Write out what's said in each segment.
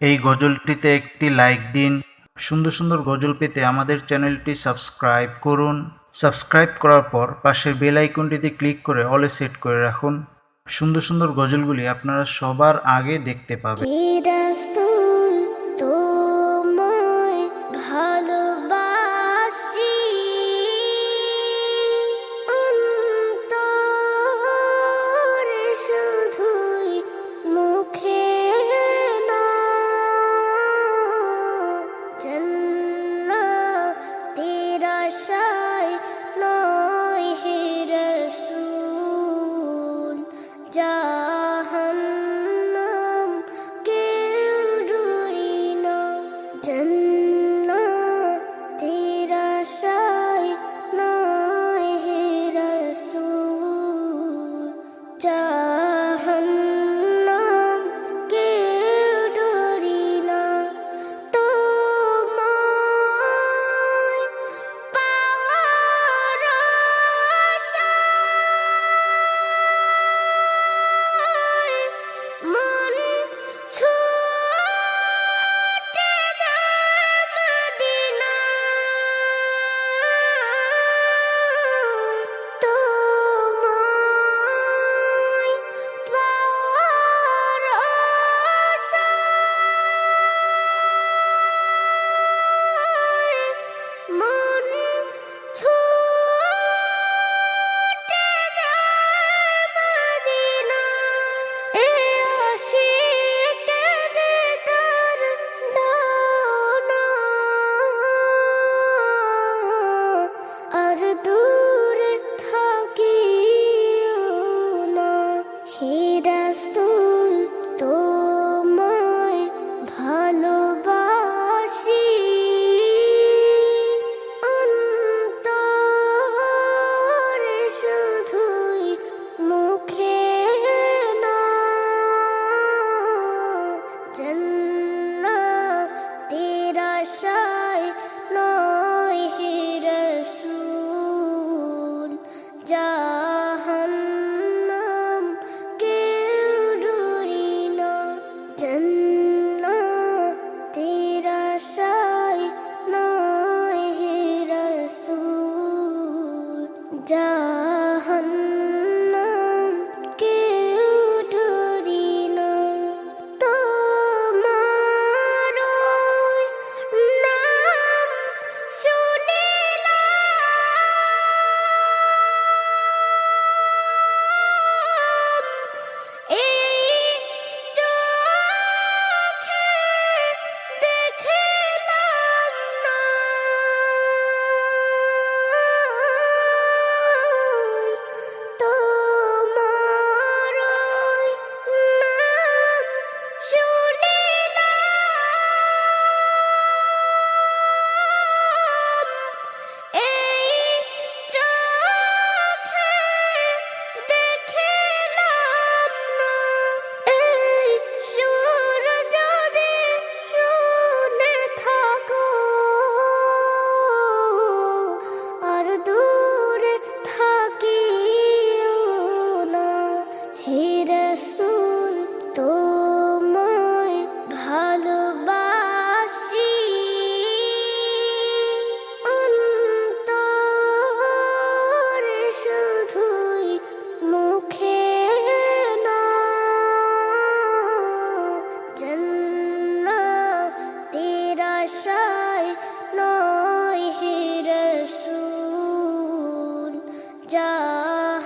এই গজলটিতে একটি লাইক দিন। সুন্দর সুন্দর গজল পেতে আমাদের চ্যানেলটি সাবস্ক্রাইব করুন। সাবস্ক্রাইব করার পর পাশের বেল আইকনটিতে ক্লিক করে অলে সেট করে রাখুন। সুন্দর সুন্দর গজলগুলি আপনারা সবার আগে দেখতে পাবেন।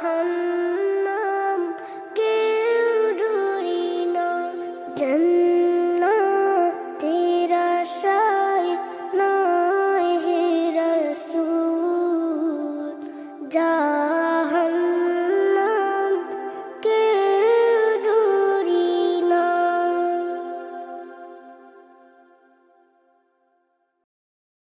हम